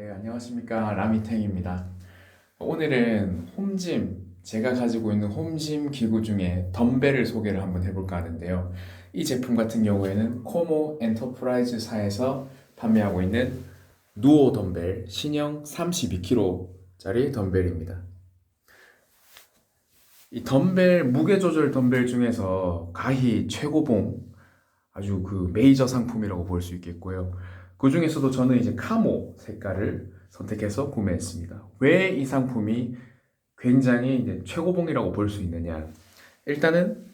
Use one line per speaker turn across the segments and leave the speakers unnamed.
네, 안녕하십니까. 라미탱입니다. 오늘은 홈짐, 제가 가지고 있는 홈짐 기구 중에 덤벨을 소개를 한번 해볼까 하는데요. 이 제품 같은 경우에는 코모 엔터프라이즈사에서 판매하고 있는 누오 덤벨 신형 32kg짜리 덤벨입니다. 이 덤벨 무게 조절 덤벨 중에서 가히 최고봉 아주 그 메이저 상품이라고 볼 수 있겠고요. 그 중에서도 저는 이제 카모 색깔을 선택해서 구매했습니다. 왜 이 상품이 굉장히 이제 최고봉이라고 볼 수 있느냐? 일단은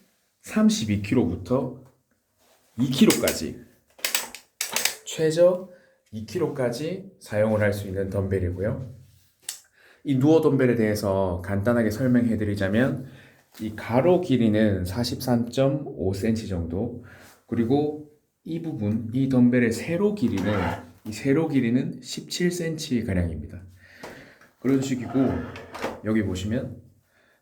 32kg부터 2kg까지 최저 2kg까지 사용을 할 수 있는 덤벨이고요. 이 누어 덤벨에 대해서 간단하게 설명해 드리자면 이 가로 길이는 43.5cm 정도 그리고 이 부분 이 덤벨의 세로 길이는 이 세로 길이는 17cm 가량입니다. 그런 식이고 여기 보시면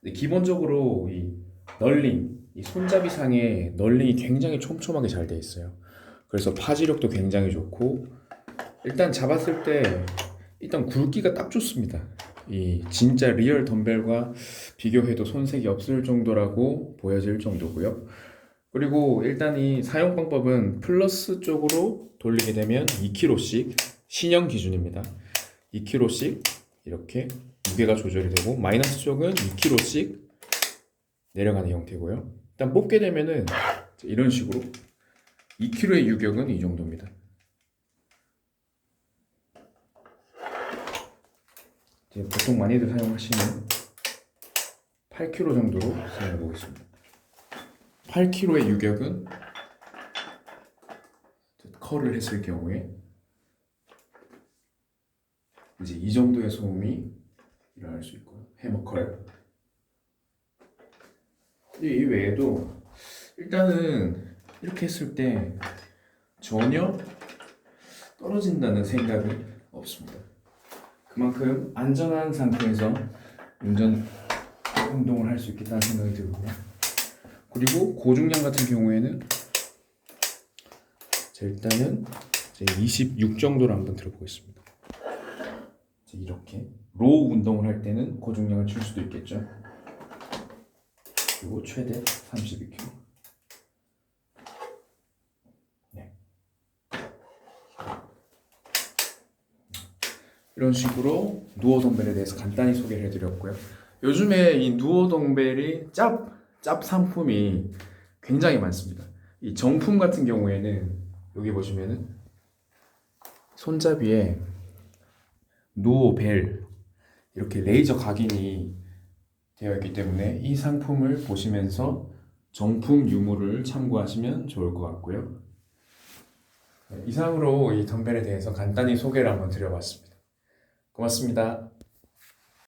네, 기본적으로 이 널링 이 손잡이 상의 널링이 굉장히 촘촘하게 잘돼 있어요. 그래서 파지력도 굉장히 좋고 일단 잡았을 때 일단 굵기가 딱 좋습니다. 이 진짜 리얼 덤벨과 비교해도 손색이 없을 정도라고 보여질 정도고요. 그리고 일단 이 사용 방법은 플러스 쪽으로 돌리게 되면 2kg씩 신형 기준입니다. 2kg씩 이렇게 무게가 조절이 되고 마이너스 쪽은 2kg씩 내려가는 형태고요. 일단 뽑게 되면은 이런 식으로 2kg의 유격은 이 정도입니다. 보통 많이들 사용하시는 8kg 정도로 사용해 보겠습니다. 8kg의 유격은 컬을 했을 경우에 이제 이 정도의 소음이 일어날 수 있고요. 해머컬. 이 외에도 일단은 이렇게 했을 때 전혀 떨어진다는 생각이 없습니다. 그만큼 안전한 상태에서 운전 운동을 할 수 있겠다는 생각이 들고요. 그리고 고중량 같은 경우에는 자 일단은 이제 26 정도로 한번 들어보겠습니다. 이렇게 로우 운동을 할 때는 고중량을 줄 수도 있겠죠. 그리고 최대 32kg. 네. 이런 식으로 누어 덤벨에 대해서 간단히 소개를 해드렸고요. 요즘에 이 누어 덤벨이 짭, 짭 상품이 굉장히 많습니다. 이 정품 같은 경우에는 여기 보시면은 손잡이에 누어 벨 이렇게 레이저 각인이 되어 있기 때문에 이 상품을 보시면서 정품 유무를 참고하시면 좋을 것 같고요. 네, 이상으로 이 덤벨에 대해서 간단히 소개를 한번 드려봤습니다. 고맙습니다.